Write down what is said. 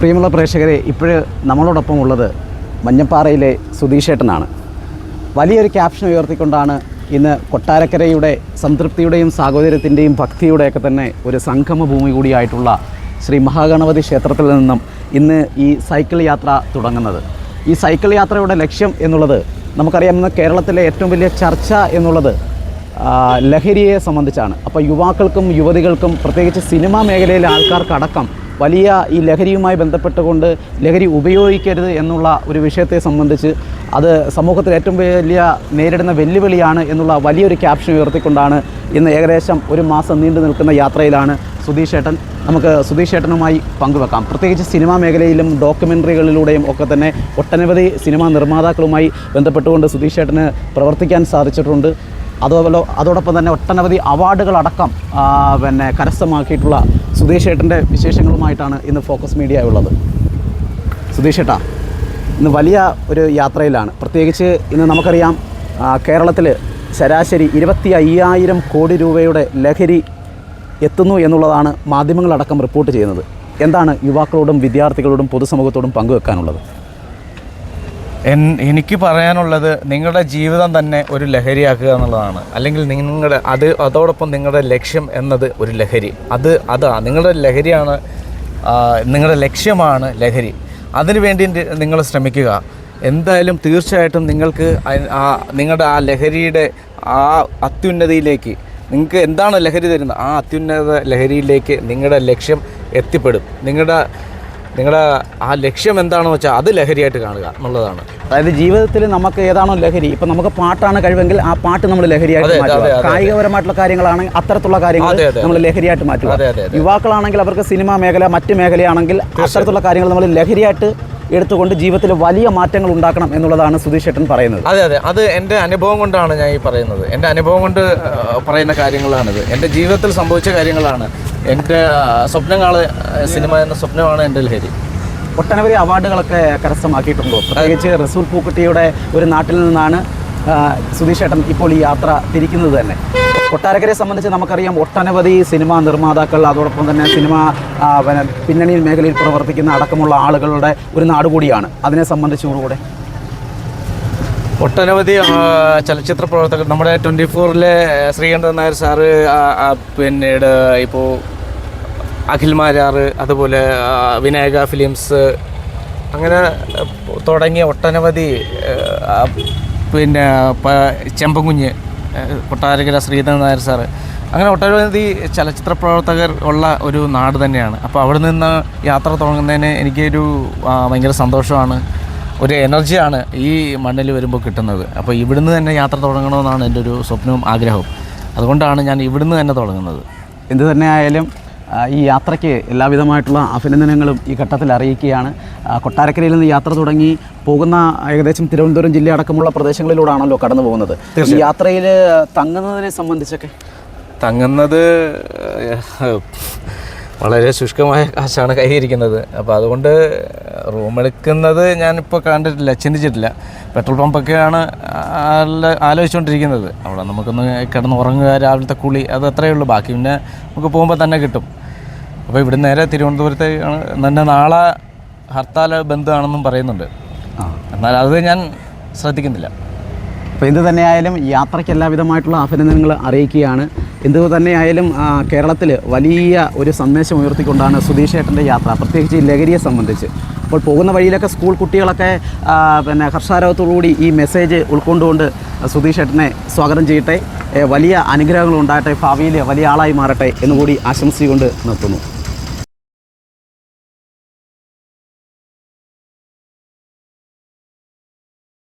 പ്രിയമുള്ള പ്രേക്ഷകരെ ഇപ്പോൾ നമ്മളോടൊപ്പം ഉള്ളത് മഞ്ഞപ്പാറയിലെ സുധീഷേട്ടനാണ്. വലിയൊരു ക്യാപ്ഷൻ ഉയർത്തിക്കൊണ്ടാണ് ഇന്ന് കൊട്ടാരക്കരയുടെ സംതൃപ്തിയുടെയും സാഹോദര്യത്തിന്റെയും ഭക്തിയുടെയൊക്കെ തന്നെ ഒരു സംഗമ ഭൂമി കൂടിയായിട്ടുള്ള ശ്രീ മഹാഗണപതി ക്ഷേത്രത്തിൽ നിന്നും ഇന്ന് ഈ സൈക്കിൾ യാത്ര തുടങ്ങുന്നത്. ഈ സൈക്കിൾ യാത്രയുടെ ലക്ഷ്യം എന്നുള്ളത് നമുക്കറിയാം കേരളത്തിലെ ഏറ്റവും വലിയ ചർച്ച എന്നുള്ളത് ലഹരിയെ സംബന്ധിച്ചാണ്. അപ്പോൾ യുവാക്കൾക്കും യുവതികൾക്കും പ്രത്യേകിച്ച് സിനിമാ മേഖലയിലെ ആൾക്കാർക്കടക്കം വലിയ ഈ ലഹരിയുമായി ബന്ധപ്പെട്ടുകൊണ്ട് ലഹരി ഉപയോഗിക്കരുത് എന്നുള്ള ഒരു വിഷയത്തെ സംബന്ധിച്ച് അത് സമൂഹത്തിൽ ഏറ്റവും വലിയ നേരിടുന്ന വെല്ലുവിളിയാണ് എന്നുള്ള വലിയൊരു ക്യാപ്ഷൻ ഉയർത്തിക്കൊണ്ടാണ് ഇന്ന് ഏകദേശം ഒരു മാസം നീണ്ടു നിൽക്കുന്ന യാത്രയിലാണ് സുധീഷ് ഏട്ടൻ. നമുക്ക് സുധീഷ് ഏട്ടനുമായി പങ്കുവെക്കാം. പ്രത്യേകിച്ച് സിനിമാ മേഖലയിലും ഡോക്യുമെന്ററികളിലൂടെയും ഒക്കെ തന്നെ ഒട്ടനവധി സിനിമാ നിർമ്മാതാക്കളുമായി ബന്ധപ്പെട്ടുകൊണ്ട് സുധീഷ് ഏട്ടന് പ്രവർത്തിക്കാൻ സാധിച്ചിട്ടുണ്ട്. അതുപോലെ അതോടൊപ്പം തന്നെ ഒട്ടനവധി അവാർഡുകളടക്കം പിന്നെ കരസ്ഥമാക്കിയിട്ടുള്ള സുധീഷ് ഏട്ടന്റെ വിശേഷങ്ങളുമായിട്ടാണ് ഇന്ന് ഫോക്കസ് മീഡിയ ഉള്ളത്. സുധീഷ് ഏട്ടാ ഇന്ന് വലിയ ഒരു യാത്രയിലാണ്. പ്രത്യേകിച്ച് ഇന്ന് നമുക്കറിയാം കേരളത്തിൽ ശരാശരി ഇരുപത്തി അയ്യായിരം കോടി രൂപയുടെ ലഹരി എത്തുന്നു എന്നുള്ളതാണ് മാധ്യമങ്ങളടക്കം റിപ്പോർട്ട് ചെയ്യുന്നത്. എന്താണ് യുവാക്കളോടും വിദ്യാർത്ഥികളോടും പൊതുസമൂഹത്തോടും പങ്കുവെക്കാനുള്ളത്? എനിക്ക് പറയാനുള്ളത് നിങ്ങളുടെ ജീവിതം തന്നെ ഒരു ലഹരിയാക്കുക എന്നുള്ളതാണ്. അല്ലെങ്കിൽ നിങ്ങളുടെ അത് അതോടൊപ്പം നിങ്ങളുടെ ലക്ഷ്യം എന്നത് ഒരു ലഹരി. അത് അതാ നിങ്ങളുടെ ലഹരിയാണ് നിങ്ങളുടെ ലക്ഷ്യമാണ് ലഹരി. അതിനു വേണ്ടി നിങ്ങൾ ശ്രമിക്കുക. എന്തായാലും തീർച്ചയായിട്ടും നിങ്ങൾക്ക് നിങ്ങളുടെ ആ ലഹരിയുടെ ആ അത്യുന്നതിയിലേക്ക് നിങ്ങൾക്ക് എന്താണ് ലഹരി തരുന്നത്? ആ അത്യുന്നത ലഹരിയിലേക്ക് നിങ്ങളുടെ ലക്ഷ്യം എത്തിപ്പെടും. നിങ്ങളുടെ നിങ്ങളുടെ ആ ലക്ഷ്യം എന്താണെന്ന് വെച്ചാൽ അത് ലഹരിയായിട്ട് കാണുക എന്നുള്ളതാണ്. അതായത് ജീവിതത്തിൽ നമുക്ക് ഏതാണോ ലഹരി ഇപ്പം നമുക്ക് പാട്ടാണ് കഴിവെങ്കിൽ ആ പാട്ട് നമ്മൾ ലഹരിയായിട്ട് മാറ്റുക. കായികപരമായിട്ടുള്ള കാര്യങ്ങളാണെങ്കിൽ അത്തരത്തിലുള്ള കാര്യങ്ങൾ നമ്മൾ ലഹരിയായിട്ട് മാറ്റുക. യുവാക്കളാണെങ്കിൽ അവർക്ക് സിനിമാ മേഖല മറ്റ് മേഖലയാണെങ്കിൽ അത്തരത്തിലുള്ള കാര്യങ്ങൾ നമ്മൾ ലഹരിയായിട്ട് എടുത്തുകൊണ്ട് ജീവിതത്തിൽ വലിയ മാറ്റങ്ങൾ ഉണ്ടാക്കണം എന്നുള്ളതാണ് സുധീഷ് ഏട്ടൻ പറയുന്നത്. അതെ അതെ. അത് എന്റെ അനുഭവം കൊണ്ടാണ് ഞാൻ ഈ പറയുന്നത്. എന്റെ അനുഭവം കൊണ്ട് പറയുന്ന കാര്യങ്ങളാണിത്. എന്റെ ജീവിതത്തിൽ സംഭവിച്ച കാര്യങ്ങളാണ്. എന്റെ ആ, സ്വപ്നങ്ങൾ സിനിമ എന്ന സ്വപ്നമാണ് എന്റെ ലഹരി. ഒട്ടനവധി അവാർഡുകളൊക്കെ കരസ്ഥമാക്കിയിട്ടുണ്ടോ? പ്രത്യേകിച്ച് റസൂൽ പൂക്കുട്ടിയുടെ ഒരു നാട്ടിൽ നിന്നാണ് സുധീഷ് ഏട്ടൻ ഇപ്പോൾ ഈ യാത്ര തിരിക്കുന്നത് തന്നെ. കൊട്ടാരക്കരയെ സംബന്ധിച്ച് നമുക്കറിയാം ഒട്ടനവധി സിനിമാ നിർമ്മാതാക്കൾ അതോടൊപ്പം തന്നെ സിനിമ പിന്നണി മേഖലയിൽ പ്രവർത്തിക്കുന്ന അടക്കമുള്ള ആളുകളുടെ ഒരു നാട് കൂടിയാണ് അതിനെ സംബന്ധിച്ചുകൂടെ ഒട്ടനവധി ചലച്ചിത്ര പ്രവർത്തകർ നമ്മുടെ ട്വന്റി ഫോറിലെ ശ്രീകണ്ഠൻ നായർ സാറ് പിന്നീട് ഇപ്പോൾ അഖിൽ മാരാർ അതുപോലെ വിനായക ഫിലിംസ് അങ്ങനെ തുടങ്ങിയ ഒട്ടനവധി പിന്നെ ചെമ്പൻകുഞ്ഞ് ആ, കൊട്ടാരക്കര ശ്രീധരൻ നായർ സാറ്. അങ്ങനെ ഒട്ടനവധി ചലച്ചിത്ര പ്രവർത്തകർ ഉള്ള ഒരു നാട് തന്നെയാണ്. അപ്പോൾ അവിടെ നിന്ന് യാത്ര തുടങ്ങുന്നതിന് എനിക്കൊരു ഭയങ്കര സന്തോഷമാണ്. ഒരു എനർജിയാണ് ഈ മണ്ണിൽ വരുമ്പോൾ കിട്ടുന്നത്. അപ്പോൾ ഇവിടുന്ന് തന്നെ യാത്ര തുടങ്ങണമെന്നാണ് എന്റെ ഒരു സ്വപ്നവും ആഗ്രഹവും. അതുകൊണ്ടാണ് ഞാൻ ഇവിടുന്ന് തന്നെ തുടങ്ങുന്നത്. എന്തു തന്നെ ആയാലും ഈ യാത്രയ്ക്ക് എല്ലാവിധമായിട്ടുള്ള അഭിനന്ദനങ്ങളും ഈ ഘട്ടത്തിൽ അറിയിക്കുകയാണ്. കൊട്ടാരക്കരയിൽ നിന്ന് യാത്ര തുടങ്ങി പോകുന്ന ഏകദേശം തിരുവനന്തപുരം ജില്ല അടക്കമുള്ള പ്രദേശങ്ങളിലൂടെയാണല്ലോ കടന്നു പോകുന്നത്. ഈ യാത്രയിൽ തങ്ങുന്നതിനെ സംബന്ധിച്ചൊക്കെ? തങ്ങുന്നത് വളരെ ശുഷ്കമായ കാശാണ് കൈയിരിക്കുന്നത് അപ്പോൾ അതുകൊണ്ട് റൂം എടുക്കുന്നത് ഞാനിപ്പോൾ കണ്ടിട്ടില്ല ചിന്തിച്ചിട്ടില്ല. പെട്രോൾ പമ്പൊക്കെയാണ് ആല- ആലോചിച്ചുകൊണ്ടിരിക്കുന്നത് അവിടെ നമുക്കൊന്ന് കിടന്ന് ഉറങ്ങുക രാവിലത്തെ കുളി അത് അത്രയേ ഉള്ളൂ. ബാക്കി പിന്നെ നമുക്ക് പോകുമ്പോൾ തന്നെ കിട്ടും. അപ്പോൾ ഇവിടെ നേരെ തിരുവനന്തപുരത്തേക്കാണ്. തന്നെ നാളെ ഹർത്താൽ ബന്ധമാണെന്നും പറയുന്നുണ്ട്. എന്നാൽ അത് ഞാൻ ശ്രദ്ധിക്കുന്നില്ല. അപ്പോൾ എന്ത് തന്നെയായാലും യാത്രയ്ക്ക് എല്ലാവിധമായിട്ടുള്ള അഭിനന്ദനങ്ങൾ അറിയിക്കുകയാണ്. എന്ത് തന്നെയായാലും കേരളത്തിൽ വലിയ ഒരു സന്ദേശം ഉയർത്തിക്കൊണ്ടാണ് സുധീഷ് ഏട്ടന്റെ യാത്ര പ്രത്യേകിച്ച് ഈ ലഹരിയെ സംബന്ധിച്ച്. അപ്പോൾ പോകുന്ന വഴിയിലൊക്കെ സ്കൂൾ കുട്ടികളൊക്കെ പിന്നെ ഹർഷാരവത്തോടുകൂടി ഈ മെസ്സേജ് ഉൾക്കൊണ്ടുകൊണ്ട് സുധീഷ് ഏട്ടനെ സ്വാഗതം ചെയ്യട്ടെ. വലിയ അനുഗ്രഹങ്ങൾ ഉണ്ടാകട്ടെ ഭാവിയിൽ വലിയ ആളായി മാറട്ടെ എന്നുകൂടി ആശംസിച്ചുകൊണ്ട് നിർത്തുന്നു.